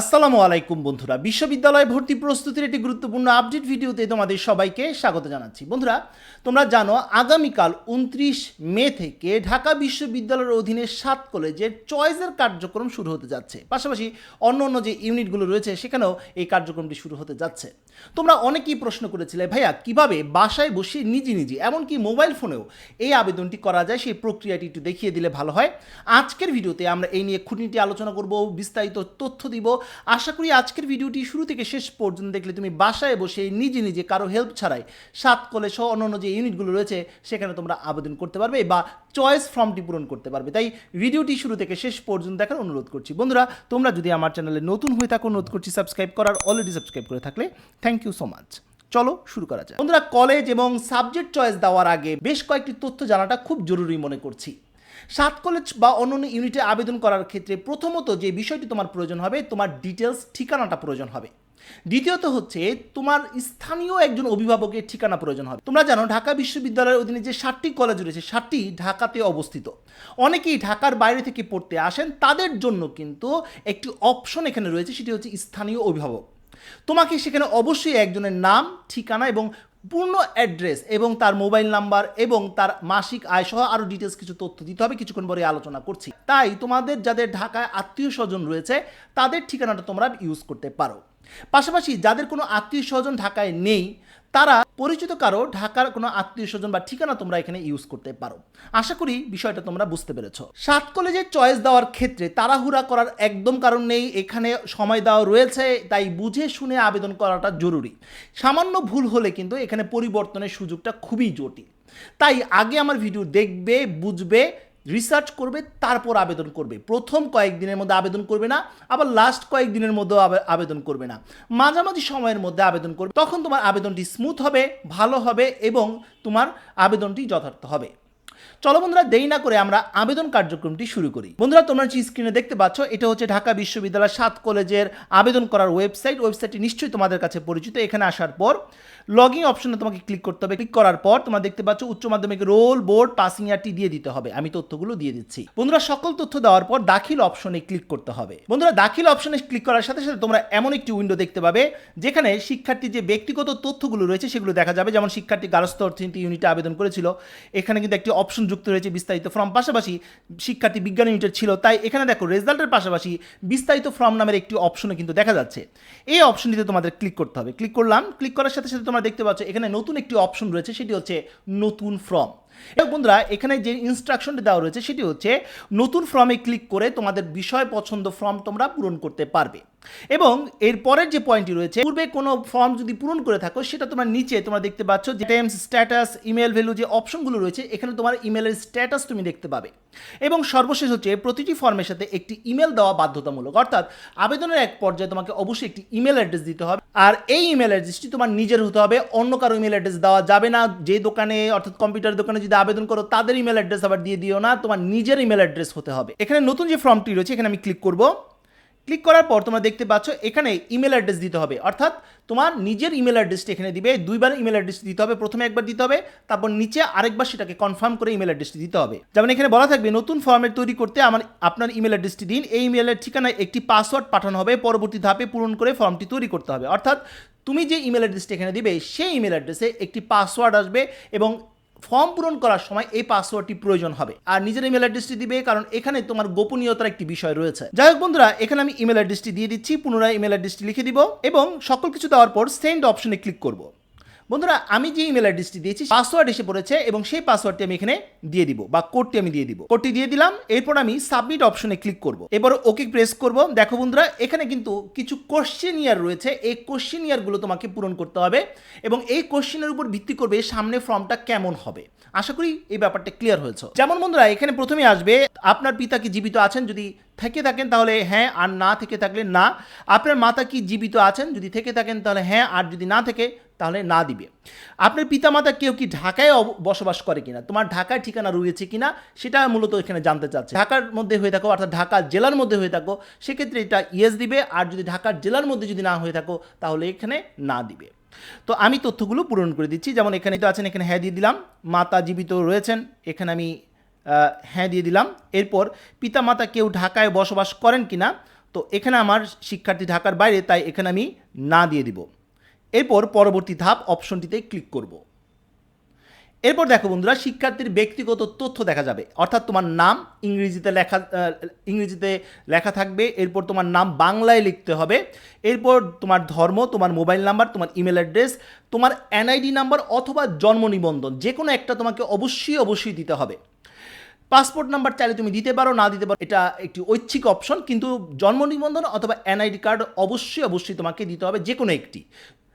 আসসালামু আলাইকুম বন্ধুরা, বিশ্ববিদ্যালয় ভর্তি প্রস্তুতির একটি গুরুত্বপূর্ণ আপডেট ভিডিওতে তোমাদের সবাইকে স্বাগত জানাচ্ছি। বন্ধুরা, তোমরা জানো, আগামীকাল উনত্রিশ মে থেকে ঢাকা বিশ্ববিদ্যালয়ের অধীনে সাত কলেজের চয়েসের কার্যক্রম শুরু হতে যাচ্ছে। পাশাপাশি অন্য অন্য যে ইউনিটগুলো রয়েছে, সেখানেও এই কার্যক্রমটি শুরু হতে যাচ্ছে। তোমরা অনেকেই প্রশ্ন করেছিলে, ভাইয়া, কীভাবে বাসায় বসে নিজে নিজে, এমনকি মোবাইল ফোনেও এই আবেদনটি করা যায়? সেই প্রক্রিয়াটি একটু দেখিয়ে দিলে ভালো হয়। আজকের ভিডিওতে আমরা এই নিয়ে খুঁটিনিটি আলোচনা করব, বিস্তারিত তথ্য দিব। আশা করি আজকের ভিডিওটি শুরু থেকে শেষ পর্যন্ত দেখলে তুমি বাসায় বসে নিজে নিজে কারও হেল্প ছাড়াই সাত কলেজ সহ অন্য অন্য যে ইউনিটগুলো রয়েছে, সেখানে তোমরা আবেদন করতে পারবে বা চয়েস ফর্মটি পূরণ করতে পারবে। তাই ভিডিওটি শুরু থেকে শেষ পর্যন্ত দেখার অনুরোধ করছি। বন্ধুরা, তোমরা যদি আমার চ্যানেলে নতুন হয়ে থাকো, অনুরোধ করছি সাবস্ক্রাইব করার অলরেডি সাবস্ক্রাইব করে থাকলে থ্যাংক ইউ সো মাচ চলো শুরু করা যায় বন্ধুরা কলেজ এবং সাবজেক্ট চয়েস দেওয়ার আগে বেশ কয়েকটি তথ্য জানাটা খুব জরুরি মনে করছি। সাত কলেজ বা অন্যান্য ইউনিটে আবেদন করার ক্ষেত্রে প্রথমত যে বিষয়টি তোমার প্রয়োজন হবে, তোমার ডিটেলস ঠিকানাটা প্রয়োজন হবে। দ্বিতীয়ত হচ্ছে, তোমার স্থানীয় একজন অভিভাবকের ঠিকানা প্রয়োজন হবে। তোমরা জানো, ঢাকা বিশ্ববিদ্যালয়ের অধীনে যে সাতটি কলেজ রয়েছে, সাতটি ঢাকাতে অবস্থিত। অনেকেই ঢাকার বাইরে থেকে পড়তে আসেন, তাদের জন্য কিন্তু একটি অপশন এখানে রয়েছে, সেটি হচ্ছে স্থানীয় অভিভাবক। তোমাকে সেখানে অবশ্যই একজনের নাম, ঠিকানা এবং পূর্ণ অ্যাড্রেস এবং তার মোবাইল নাম্বার এবং তার মাসিক আয় সহ আরও ডিটেলস কিছু তথ্য দিতে হবে, কিছুক্ষণ পরে আলোচনা করছি। তাই তোমাদের, যাদের ঢাকায় আত্মীয় স্বজন রয়েছে, তাদের ঠিকানাটা তোমরা ইউজ করতে পারো। পাশাপাশি যাদের কোনো আত্মীয় স্বজন ঢাকায় নেই, তারা পরিচিত কারও ঢাকার কোনো আত্মীয় স্বজন বা ঠিকানা তোমরা এখানে ইউজ করতে পারো। আশা করি বিষয়টা তোমরা বুঝতে পেরেছ। সাত কলেজে চয়েস দেওয়ার ক্ষেত্রে তাড়াহুড়া করার একদম কারণ নেই, এখানে সময় দেওয়া রয়েছে, তাই বুঝে শুনে আবেদন করাটা জরুরি। সামান্য ভুল হলে কিন্তু এখানে পরিবর্তনের সুযোগটা খুবই জটিল। তাই আগে আমার ভিডিও দেখবে, বুঝবে রিসার্চ করবে, তারপর আবেদন করবে। প্রথম কয়েকদিনের মধ্যে আবেদন করবে না, আবার লাস্ট কয়েকদিনের মধ্যেও আবে- আবেদন করবে না। মাঝামাঝি সময়ের মধ্যে আবেদন করবে, তখন তোমার আবেদনটি স্মুথ হবে, ভালো হবে এবং তোমার আবেদনটি যথার্থ হবে। চলো বন্ধুরা দেরি না করে আমরা আবেদন কার্যক্রমটি শুরু করি। বন্ধুরা, তোমরা যে স্ক্রিনে দেখতে পাচ্ছ, এটা হচ্ছে ঢাকা বিশ্ববিদ্যালয় সাত কলেজের আবেদন করার ওয়েবসাইট ওয়েবসাইটটি নিশ্চয়ই তোমাদের কাছে পরিচিত। এখানে আসার পর লগ ইন অপশনে তোমাকে ক্লিক করতে হবে। ক্লিক করার পর তোমরা দেখতে পাচ্ছ উচ্চ মাধ্যমিক রোল বোর্ড পাসিং ইয়ারটি দিয়ে দিতে হবে। আমি তথ্যগুলো দিয়ে দিচ্ছি। বন্ধুরা, সকল তথ্য দেওয়ার পর দাখিল অপশনে ক্লিক করতে হবে। বন্ধুরা, দাখিল অপশনে ক্লিক করার সাথে সাথে তোমরা এমন একটি উইন্ডো দেখতে পাবে, যেখানে শিক্ষার্থীর যে ব্যক্তিগত তথ্যগুলো রয়েছে সেগুলো দেখা যাবে। যেমন শিক্ষার্থী গার্হস্থ্য অর্থনীতি ইউনিটে আবেদন করেছিল, এখানে কিন্তু একটি অপশন যুক্ত রয়েছে বিস্তারিত ফর্ম। পাশাপাশি শিক্ষার্থী বিজ্ঞান ইউনিটের ছিল, তাই এখানে দেখো, রেজাল্টের পাশাপাশি বিস্তারিত ফর্ম নামের একটি অপশনও কিন্তু দেখা যাচ্ছে। এই অপশনটিতে তোমাদের ক্লিক করতে হবে। ক্লিক করলাম ক্লিক করার সাথে সাথে তোমরা দেখতে পাচ্ছ, এখানে নতুন একটি অপশন রয়েছে, সেটি হচ্ছে নতুন ফর্ম। বন্ধুরা, এখানে যে ইনস্ট্রাকশনটি দেওয়া রয়েছে, সেটি হচ্ছে নতুন ফর্মে ক্লিক করে তোমাদের বিষয় পছন্দ ফর্ম তোমরা পূরণ করতে পারবে। এবং এর পরের যে পয়েন্টটি রয়েছে, পূর্বে কোনো ফর্ম যদি পূরণ করে থাকো, সেটা তোমার নিচে তোমরা দেখতে পাচ্ছ যে টেমস স্ট্যাটাস ইমেল ভ্যালু যে অপশনগুলো রয়েছে, এখানে তোমার ইমেলের স্ট্যাটাস তুমি দেখতে পাবে। এবং সর্বশেষ হচ্ছে, প্রতিটি ফর্মের সাথে একটি ইমেল দেওয়া বাধ্যতামূলক। অর্থাৎ আবেদনের এক পর্যায়ে তোমাকে অবশ্যই একটি ইমেল অ্যাড্রেস দিতে হবে। আর এই ইমেল অ্যাড্রেসটি তোমার নিজের হতে হবে। অন্য কারও ইমেল অ্যাড্রেস দেওয়া যাবে না। যে দোকানে, অর্থাৎ কম্পিউটার দোকানে যদি আবেদন করো, তাদের ইমেল অ্যাড্রেস আবার দিয়ে দিও না। তোমার নিজের ইমেল অ্যাড্রেস হতে হবে। এখানে নতুন যে ফর্মটি রয়েছে, এখানে আমি ক্লিক করব। ক্লিক করার পর তোমরা দেখতে পাচ্ছ এখানে ইমেল অ্যাড্রেস দিতে হবে। অর্থাৎ তোমার নিজের ইমেল অ্যাড্রেসটি এখানে দিবে, দুইবার ইমেল অ্যাড্রেস দিতে হবে, প্রথমে একবার দিতে হবে, তারপর নিচে আরেকবার সেটাকে কনফার্ম করে ইমেল অ্যাড্রেসটি দিতে হবে। যেমন এখানে বলা থাকবে, নতুন ফর্মের তৈরি করতে আমার, আপনার ইমেল অ্যাড্রেসটি দিন, এই ইমেলের ঠিকানায় একটি পাসওয়ার্ড পাঠানো হবে, পরবর্তী ধাপে পূরণ করে ফর্মটি তৈরি করতে হবে। অর্থাৎ তুমি যে ইমেল অ্যাড্রেসটি এখানে দিবে, সেই ইমেল অ্যাড্রেসে একটি পাসওয়ার্ড আসবে এবং ফর্ম পূরণ করার সময় এই পাসওয়ার্ডটি প্রয়োজন হবে। আর নিজের ইমেল অ্যাড্রেসটি দিবে, কারণ এখানে তোমার গোপনীয়তার একটি বিষয় রয়েছে। যাই হোক বন্ধুরা, এখানে আমি ইমেল অ্যাড্রেসটি দিয়ে দিচ্ছি, পুনরায় ইমেল অ্যাড্রেসটি লিখে দিব এবং সকল কিছু দেওয়ার পর সেন্ড অপশনে ক্লিক করব। বন্ধুরা, আমি যে ইমেল অ্যাড্রেসটি দিয়েছি পাসওয়ার্ড এসে পড়েছে এবং সেই পাসওয়ার্ডটি আমি এখানে দিয়ে দিব বা কোডটি আমি দিয়ে দিব। কোডটি দিয়ে দিলাম, এরপর আমি সাবমিট অপশনে ক্লিক করব। এবার ওকে প্রেস করব। দেখো বন্ধুরা, এখানে কিন্তু কিছু কোশ্চেন ইয়ার রয়েছে। এই কোশ্চেন ইয়ারগুলো তোমাকে পূরণ করতে হবে এবং এই কোশ্চেনের উপর ভিত্তি করবে সামনে ফর্মটা কেমন হবে। আশা করি এই ব্যাপারটা ক্লিয়ার হয়েছে। যেমন বন্ধুরা, এখানে প্রথমে আসবে, আপনার পিতা কি জীবিত আছেন? যদি থেকে থাকেন তাহলে হ্যাঁ আর না থেকে থাকলে না। আপনার মাতা কি জীবিত আছেন? যদি থেকে থাকেন তাহলে হ্যাঁ আর যদি না থেকে তাহলে না দিবে। আপনার পিতামাতা কেউ কি ঢাকায় বসবাস করে কিনা? তোমার ঢাকায় ঠিকানা রয়েছে কিনা? সেটা মূলত এখানে জানতে চাচ্ছে। ঢাকার মধ্যে হয়ে থাকো, অর্থাৎ ঢাকা জেলার মধ্যে হয়ে থাকো, সেক্ষেত্রে এটা ইয়েস দিবে। আর যদি ঢাকার জেলার মধ্যে যদি না হয়ে থাকো, তাহলে এখানে না দিবে। তো আমি তথ্যগুলো পূরণ করে দিচ্ছি। যেমন এখানে তো আছেন, এখানে হ্যাঁ দিয়ে দিলাম। মাতা জীবিত রয়েছেন, এখানে আমি হ্যাঁ দিয়ে দিলাম। এরপর পিতামাতা কেউ ঢাকায় বসবাস করেন কিনা, তো এখানে আমার শিক্ষার্থী ঢাকার বাইরে, তাই এখানে আমি না দিয়ে দিব। এরপর পরবর্তী ধাপ, অপশনটিতে ক্লিক করব। এরপর দেখো বন্ধুরা, শিক্ষার্থীর ব্যক্তিগত তথ্য দেখা যাবে। অর্থাৎ তোমার নাম ইংরেজিতে লেখা ইংরেজিতে লেখা থাকবে। এরপর তোমার নাম বাংলায় লিখতে হবে। এরপর তোমার ধর্ম, তোমার মোবাইল নাম্বার, তোমার ইমেল অ্যাড্রেস, তোমার এনআইডি নাম্বার অথবা জন্ম নিবন্ধন যে কোনো একটা তোমাকে অবশ্যই অবশ্যই দিতে হবে। পাসপোর্ট নাম্বার চাইলে তুমি দিতে পারো, না দিতে পারো, এটা একটি ঐচ্ছিক অপশন কিন্তু জন্ম নিবন্ধন অথবা এনআইডি কার্ড অবশ্যই অবশ্যই তোমাকে দিতে হবে যে কোনো একটি।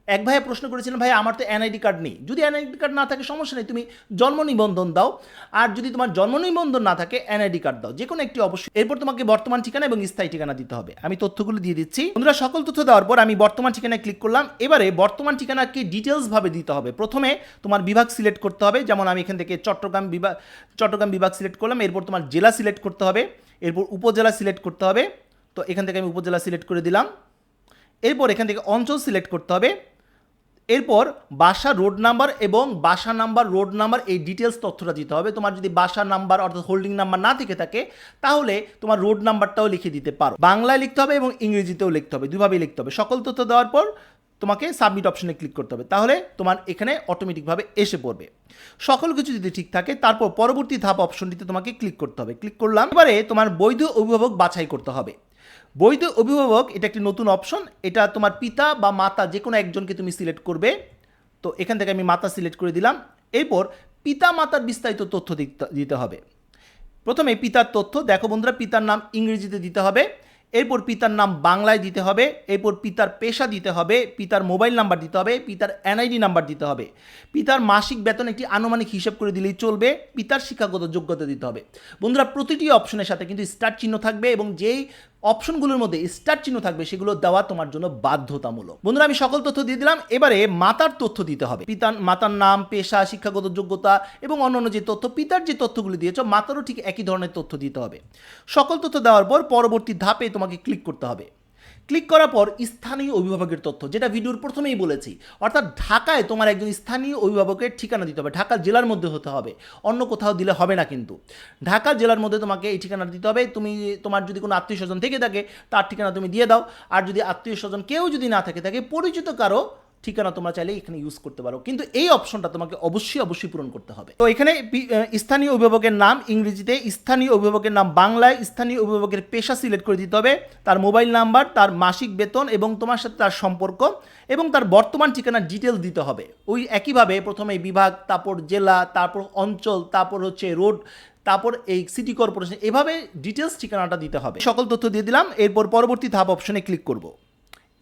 এক ভাইয়া প্রশ্ন করেছিলেন ভাই আমার তো এনআইডি কার্ড নেই। যদি এনআইডি কার্ড না থাকে, সমস্যা নেই, তুমি জন্ম নিবন্ধন দাও। আর যদি তোমার জন্ম নিবন্ধন না থাকে এনআইডি কার্ড দাও। যে কোনো একটি অবশ্যই। এরপর তোমাকে বর্তমান ঠিকানা এবং স্থায়ী ঠিকানা দিতে হবে। আমি তথ্যগুলো দিয়ে দিচ্ছি। বন্ধুরা, সকল তথ্য দেওয়ার পর আমি বর্তমান ঠিকানায় ক্লিক করলাম। এবারে বর্তমান ঠিকানাকে ডিটেলস ভাবে দিতে হবে। প্রথমে তোমার বিভাগ সিলেক্ট করতে হবে। যেমন আমি এখান থেকে চট্টগ্রাম বিভাগ চট্টগ্রাম বিভাগ সিলেক্ট করলাম। এরপর তোমার জেলা সিলেক্ট করতে হবে। এরপর উপজেলা সিলেক্ট করতে হবে। তো এখান থেকে আমি উপজেলা সিলেক্ট করে দিলাম। এরপর এখান থেকে অঞ্চল সিলেক্ট করতে হবে। এরপর বাসা রোড নাম্বার এবং বাসা নাম্বার, রোড নাম্বার, এই ডিটেলস তথ্যটা দিতে হবে। তোমার যদি বাসা নাম্বার অর্থাৎ হোল্ডিং নাম্বার না থেকে থাকে, তাহলে তোমার রোড নাম্বারটাও লিখে দিতে পারো। বাংলায় লিখতে হবে এবং ইংরেজিতেও লিখতে হবে দুভাবেই লিখতে হবে। সকল তথ্য দেওয়ার পর তোমাকে সাবমিট অপশনে ক্লিক করতে হবে। তাহলে তোমার এখানে অটোমেটিকভাবে এসে পড়বে। সকল কিছু যদি ঠিক থাকে, তারপর পরবর্তী ধাপ অপশনটিতে তোমাকে ক্লিক করতে হবে। ক্লিক করলাম, এবারে তোমার বৈধ অভিভাবক বাছাই করতে হবে। বৈধ অভিভাবক, এটা একটি নতুন অপশন এটা তোমার পিতা বা মাতা যে কোনো একজনকে তুমি সিলেক্ট করবে। তো এখান থেকে আমি মাতা সিলেক্ট করে দিলাম। এরপর পিতা মাতার বিস্তারিত তথ্য দিতে- হবে। প্রথমে পিতার তথ্য, দেখো বন্ধুরা, পিতার নাম ইংরেজিতে দিতে হবে। এরপর পিতার নাম বাংলায় দিতে হবে। এরপর পিতার পেশা দিতে হবে। পিতার মোবাইল নাম্বার দিতে হবে। পিতার এনআইডি নাম্বার দিতে হবে। পিতার মাসিক বেতন একটি আনুমানিক হিসাব করে দিলেই চলবে। পিতার শিক্ষাগত যোগ্যতা দিতে হবে। বন্ধুরা, প্রতিটি অপশনের সাথে কিন্তু স্টার চিহ্ন থাকবে এবং যেই অপশনগুলোর মধ্যে স্টার চিহ্ন থাকবে, সেগুলো দেওয়া তোমার জন্য বাধ্যতামূলক। বন্ধুরা, আমি সকল তথ্য দিয়ে দিলাম, এবারে মাতার তথ্য দিতে হবে। পিতার, মাতার নাম, পেশা, শিক্ষাগত যোগ্যতা এবং অন্যান্য যে তথ্য, পিতার যে তথ্যগুলি দিয়েছ, মাতারও ঠিক একই ধরনের তথ্য দিতে হবে। সকল তথ্য দেওয়ার পর পরবর্তী ধাপে তোমাকে ক্লিক করতে হবে। ক্লিক করার পর স্থানীয় অভিভাবকের তথ্য, যেটা ভিডিওর প্রথমেই বলেছি। অর্থাৎ ঢাকায় তোমার একজন স্থানীয় অভিভাবকের ঠিকানা দিতে হবে, ঢাকা জেলার মধ্যে হতে হবে। অন্য কোথাও দিলে হবে না কিন্তু। ঢাকা জেলার মধ্যে তোমাকে এই ঠিকানা দিতে হবে। তুমি, তোমার যদি কোনো আত্মীয় স্বজন থেকে থাকে, তার ঠিকানা তুমি দিয়ে দাও। আর যদি আত্মীয় স্বজন কেউ যদি না থাকে থাকে পরিচিত কারও ঠিকানা তোমরা চাইলে এখানে ইউজ করতে পারো। কিন্তু এই অপশনটা তোমাকে অবশ্যই অবশ্যই পূরণ করতে হবে। তো এখানে স্থানীয় অভিভাবকের নাম ইংরেজিতে, স্থানীয় অভিভাবকের নাম বাংলায়, স্থানীয় অভিভাবকের পেশা সিলেক্ট করে দিতে হবে। তার মোবাইল নাম্বার তার মাসিক বেতন এবং তোমার সাথে তার সম্পর্ক এবং তার বর্তমান ঠিকানার ডিটেল দিতে হবে। ওই একইভাবে প্রথমে বিভাগ, তারপর জেলা, তারপর অঞ্চল, তারপর হচ্ছে রোড তারপর এই সিটি কর্পোরেশন এভাবে ডিটেলস ঠিকানাটা দিতে হবে। সকল তথ্য দিয়ে দিলাম। এরপর পরবর্তী ধাপ অপশনে ক্লিক করব।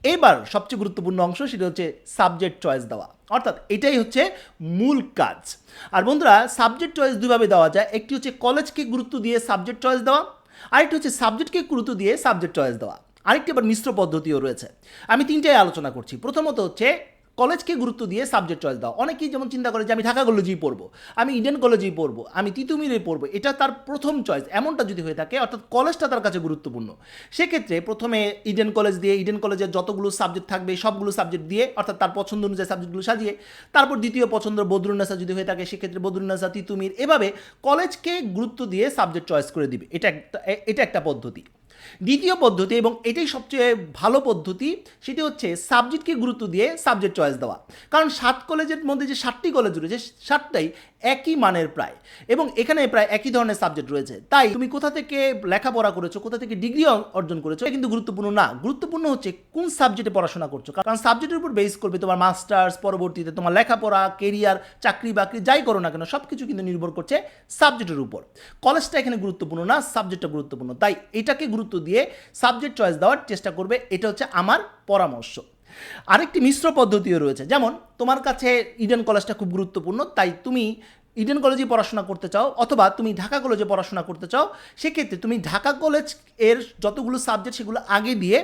এবার সবচেয়ে গুরুত্বপূর্ণ অংশ সেটা হচ্ছে সাবজেক্ট চয়েস দেওয়া। অর্থাৎ এটাই হচ্ছে মূল কাজ। আর বন্ধুরা সাবজেক্ট চয়েস দুইভাবে দেওয়া যায়। একটি হচ্ছে কলেজকে গুরুত্ব দিয়ে সাবজেক্ট চয়েস দেওয়া, আরেকটি হচ্ছে সাবজেক্টকে গুরুত্ব দিয়ে সাবজেক্ট চয়েস দেওয়া। আরেকটি আবার মিশ্র পদ্ধতিও রয়েছে। আমি তিনটাই আলোচনা করছি। প্রথমত হচ্ছে কলেজকে গুরুত্ব দিয়ে সাবজেক্ট চয়েস দাও। অনেকেই যেমন চিন্তা করে যে আমি ঢাকা কলেজেই পড়ব, আমি ইডেন কলেজেই পড়ব, আমি তিতুমিরে পড়ব, এটা তার প্রথম চয়েস এমনটা যদি হয়ে থাকে, অর্থাৎ কলেজটা তার কাছে গুরুত্বপূর্ণ। সেক্ষেত্রে প্রথমে ইডেন কলেজ দিয়ে ইডেন কলেজের যতগুলো সাবজেক্ট থাকবে, সবগুলো সাবজেক্ট দিয়ে, অর্থাৎ তার পছন্দ অনুযায়ী সাবজেক্টগুলো সাজিয়ে, তারপর দ্বিতীয় পছন্দ বদরুন্নাসা যদি হয়ে থাকে, সেক্ষেত্রে বদরুন্নাসা তিতুমির, এভাবে কলেজকে গুরুত্ব দিয়ে সাবজেক্ট চয়েস করে দিবে। এটা একটা এটা একটা পদ্ধতি। দ্বিতীয় পদ্ধতি এবং এটাই সবচেয়ে ভালো পদ্ধতি, সেটি হচ্ছে সাবজেক্টকে গুরুত্ব দিয়ে সাবজেক্ট চয়েস দেওয়া। কারণ সাত কলেজের মধ্যে যে সাতটি কলেজ রয়েছে, সাতটাই একই মানের প্রায় এবং এখানে প্রায় একই ধরনের সাবজেক্ট রয়েছে। তাই তুমি কোথা থেকে লেখাপড়া করেছ, কোথা থেকে ডিগ্রি অর্জন করেছ কিন্তু গুরুত্বপূর্ণ না। গুরুত্বপূর্ণ হচ্ছে কোন সাবজেক্টে পড়াশোনা করছ। কারণ সাবজেক্টের উপর বেস করবে তোমার মাস্টার্স পরবর্তীতে তোমার লেখাপড়া কেরিয়ার চাকরি বাকরি, যাই করো না কেন সব কিছু কিন্তু নির্ভর করছে সাবজেক্টের উপর। কলেজটা এখানে গুরুত্বপূর্ণ না সাবজেক্টটা গুরুত্বপূর্ণ। তাই এটাকে গুরুত্ব দিয়ে সাবজেক্ট চয়েস দেওয়ার চেষ্টা করবে, এটা হচ্ছে আমার পরামর্শ। আরেকটি মিশ্র পদ্ধতিও রয়েছে, যেমন তোমার কাছে ইডেন কলেজটা খুব গুরুত্বপূর্ণ, তাই তুমি ইডেন কলেজে পড়াশোনা করতে চাও, অথবা তুমি ঢাকা কলেজে পড়াশোনা করতে চাও, সেক্ষেত্রে তুমি ঢাকা কলেজের যতগুলো সাবজেক্ট সেগুলো আগে দিয়ে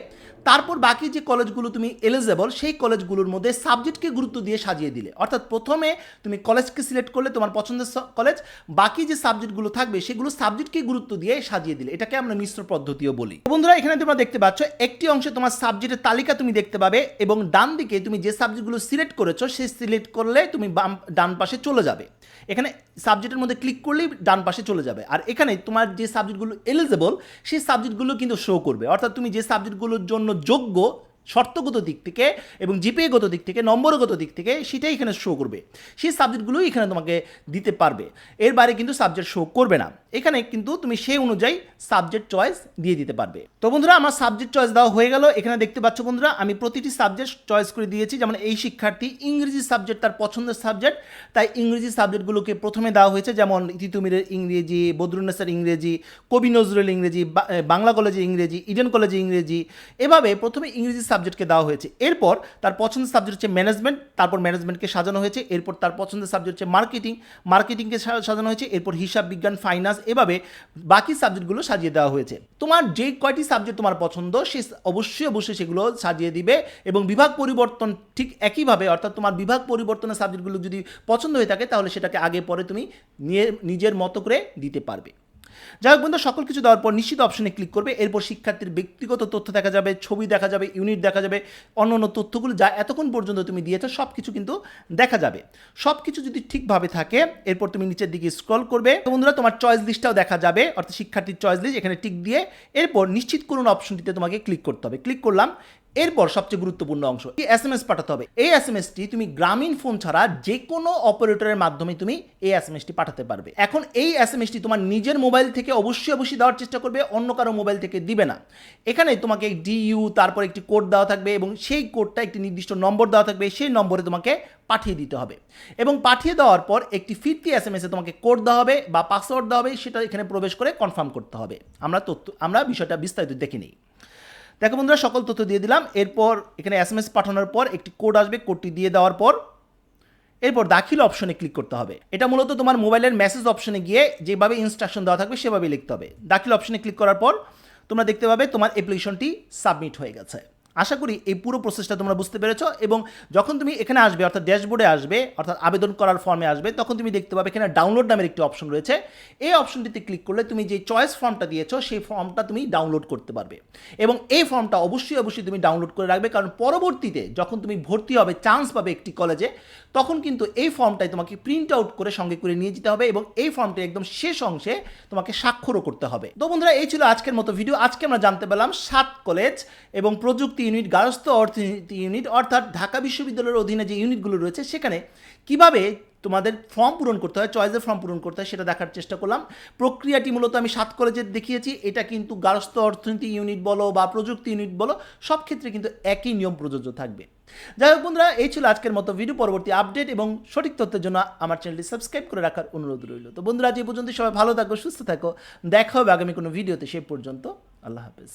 তারপর বাকি যে কলেজগুলো তুমি এলিজেবল সেই কলেজগুলোর মধ্যে সাবজেক্টকে গুরুত্ব দিয়ে সাজিয়ে দিলে। অর্থাৎ প্রথমে তুমি কলেজকে সিলেক্ট করলে তোমার পছন্দের কলেজ, বাকি যে সাবজেক্টগুলো থাকবে সেগুলো সাবজেক্টকে গুরুত্ব দিয়ে সাজিয়ে দিলে। এটাকে আমরা মিশ্র পদ্ধতিও বলি। বন্ধুরা, এখানে তোমরা দেখতে পাচ্ছ, একটি অংশে তোমার সাবজেক্টের তালিকা তুমি দেখতে পাবে এবং ডান দিকে তুমি যে সাবজেক্টগুলো সিলেক্ট করেছ সেই সিলেক্ট করলে তুমি বাম, ডান পাশে চলে যাবে। এখানে সাবজেক্টের মধ্যে ক্লিক করলেই ডান পাশে চলে যাবে। আর এখানে তোমার যে সাবজেক্টগুলো এলিজেবল সেই সাবজেক্টগুলো কিন্তু শো করবে। অর্থাৎ তুমি যে সাবজেক্টগুলোর জন্য যোগ্য শর্তগত দিক থেকে এবং জিপিএগত দিক থেকে, নম্বরগত দিক থেকে সেটাই এখানে শো করবে। সেই সাবজেক্টগুলোই এখানে তোমাকে দিতে পারবে। এর বাইরে কিন্তু সাবজেক্ট শো করবে না। এখানে কিন্তু তুমি সেই অনুযায়ী সাবজেক্ট চয়েস দিয়ে দিতে পারবে। তো বন্ধুরা, আমার সাবজেক্ট চয়েস দেওয়া হয়ে গেল। এখানে দেখতে পাচ্ছ বন্ধুরা, আমি প্রতিটি সাবজেক্ট চয়েস করে দিয়েছি। যেমন এই শিক্ষার্থী ইংরেজি সাবজেক্ট তার পছন্দের সাবজেক্ট তাই ইংরেজি সাবজেক্টগুলোকে প্রথমে দেওয়া হয়েছে, যেমন তিতুমিরের ইংরেজি, বদরুন্নেসার ইংরেজি, কবি নজরুল ইংরেজি বাংলা কলেজে ইংরেজি, ইডেন কলেজে ইংরেজি। এভাবে প্রথমে ইংরেজি সাবজেক্টকে দেওয়া হয়েছে। এরপর তার পছন্দের সাবজেক্ট হচ্ছে ম্যানেজমেন্ট তারপর ম্যানেজমেন্টকে সাজানো হয়েছে। এরপর তার পছন্দের সাবজেক্ট হচ্ছে মার্কেটিং মার্কেটিংকে সাজানো হয়েছে। এরপর হিসাব বিজ্ঞান ফাইন্যান্স এভাবে বাকি সাবজেক্টগুলো সাজিয়ে দেওয়া হয়েছে। তোমার যে কয়টি সাবজেক্ট তোমার পছন্দ, সে অবশ্যই অবশ্যই সেগুলো সাজিয়ে দিবে এবং বিভাগ পরিবর্তন ঠিক একইভাবে, অর্থাৎ তোমার বিভাগ পরিবর্তনের সাবজেক্টগুলো যদি পছন্দ হয়ে থাকে, তাহলে সেটাকে আগে পরে তুমি নিয়ে, নিজের মতো করে দিতে পারবে। যাই হোক বন্ধু সকল কিছু দেওয়ার পর নিশ্চিত অপশনে ক্লিক করবে। এরপর শিক্ষার্থীর ব্যক্তিগত তথ্য দেখা যাবে, ছবি দেখা যাবে ইউনিট দেখা যাবে অন্য অন্য তথ্যগুলো যা এতক্ষণ পর্যন্ত তুমি দিয়েছ সব কিছু কিন্তু দেখা যাবে। সব কিছু যদি ঠিকভাবে থাকে, এরপর তুমি নিচের দিকে স্ক্রল করবে। বন্ধুরা, তোমার চয়েস লিস্টটাও দেখা যাবে, অর্থাৎ শিক্ষার্থীর চয়েস লিস্ট এখানে টিক দিয়ে এরপর নিশ্চিত করুন অপশনটিতে তোমাকে ক্লিক করতে হবে। ক্লিক করলাম এরপর সবচেয়ে গুরুত্বপূর্ণ অংশ এস এম এস পাঠাতে হবে? এই এস এম এসটি তুমি গ্রামীণ ফোন ছাড়া যে কোনো অপারেটরের মাধ্যমে তুমি এই এস এম এসটি পাঠাতে পারবে। এখন এই এস এম এসটি তোমার নিজের মোবাইল থেকে অবশ্যই অবশ্যই দেওয়ার চেষ্টা করবে, অন্য কারও মোবাইল থেকে দিবে না। এখানে তোমাকে ডিইউ তারপর একটি কোড দেওয়া থাকবে এবং সেই কোডটা একটি নির্দিষ্ট নম্বর দেওয়া থাকবে, সেই নম্বরে তোমাকে পাঠিয়ে দিতে হবে। এবং পাঠিয়ে দেওয়ার পর একটি ফিরতি এস এম এসে তোমাকে কোড দেওয়া হবে বা পাসওয়ার্ড দেওয়া হবে, সেটা এখানে প্রবেশ করে কনফার্ম করতে হবে। আমরা তথ্য, আমরা বিষয়টা বিস্তারিত দেখে নিই। দেখো বন্ধুরা, সকল তথ্য দিয়ে দিলাম। এরপর এখানে এস এম এস পাঠানোর পর একটি কোড আসবে কোডটি দিয়ে দেওয়ার পর এরপর দাখিল অপশনে ক্লিক করতে হবে। এটা মূলত তোমার মোবাইলের মেসেজ অপশনে গিয়ে যেভাবে ইনস্ট্রাকশন দেওয়া থাকবে, সেভাবেই লিখতে হবে। দাখিল অপশনে ক্লিক করার পর তোমরা দেখতে পাবে তোমার অ্যাপ্লিকেশনটি সাবমিট হয়ে গেছে। আশা করি এই পুরো প্রসেসটা তোমরা বুঝতে পেরেছ এবং যখন তুমি এখানে আসবে, অর্থাৎ ড্যাশবোর্ডে আসবে, অর্থাৎ আবেদন করার ফর্মে আসবে, তখন তুমি দেখতে পাবে এখানে ডাউনলোড নামের একটি অপশন রয়েছে। এই অপশনটিতে ক্লিক করলে তুমি যে চয়েস ফর্মটা দিয়েছ, সেই ফর্মটা তুমি ডাউনলোড করতে পারবে। এবং এই ফর্মটা অবশ্যই অবশ্যই তুমি ডাউনলোড করে রাখবে, কারণ পরবর্তীতে যখন তুমি ভর্তি হবে চান্স পাবে একটি কলেজে তখন কিন্তু এই ফর্মটাই তোমাকে প্রিন্ট আউট করে সঙ্গে করে নিয়ে যেতে হবে এবং এই ফর্মটি একদম শেষ অংশে তোমাকে স্বাক্ষরও করতে হবে। তো বন্ধুরা, এই ছিল আজকের মতো ভিডিও আজকে আমরা জানতে পারলাম সাত কলেজ এবং প্রযুক্তি ইউনিট গার্হস্থ অর্থনীতি ইউনিট, অর্থাৎ ঢাকা বিশ্ববিদ্যালয়ের অধীনে যে ইউনিটগুলো রয়েছে, সেখানে কীভাবে তোমাদের ফর্ম পূরণ করতে হয়, চয়েসের ফর্ম পূরণ করতে হয়, সেটা দেখার চেষ্টা করলাম। প্রক্রিয়াটি মূলত আমি সাত কলেজের দেখিয়েছি, এটা কিন্তু গার্হস্থ অর্থনীতি ইউনিট বলো বা প্রযুক্তি ইউনিট বলো, সব ক্ষেত্রে কিন্তু একই নিয়ম প্রযোজ্য থাকবে। যাই হোক বন্ধুরা, এই ছিল আজকের মতো ভিডিও, পরবর্তী আপডেট এবং সঠিক তথ্যের জন্য আমার চ্যানেলটি সাবস্ক্রাইব করে রাখার অনুরোধ রইল। তো বন্ধুরা যে পর্যন্ত সবাই ভালো থাকো, সুস্থ থাকো, দেখা হবে আগামী কোনো ভিডিওতে, সে পর্যন্ত, আল্লাহ হাফেজ।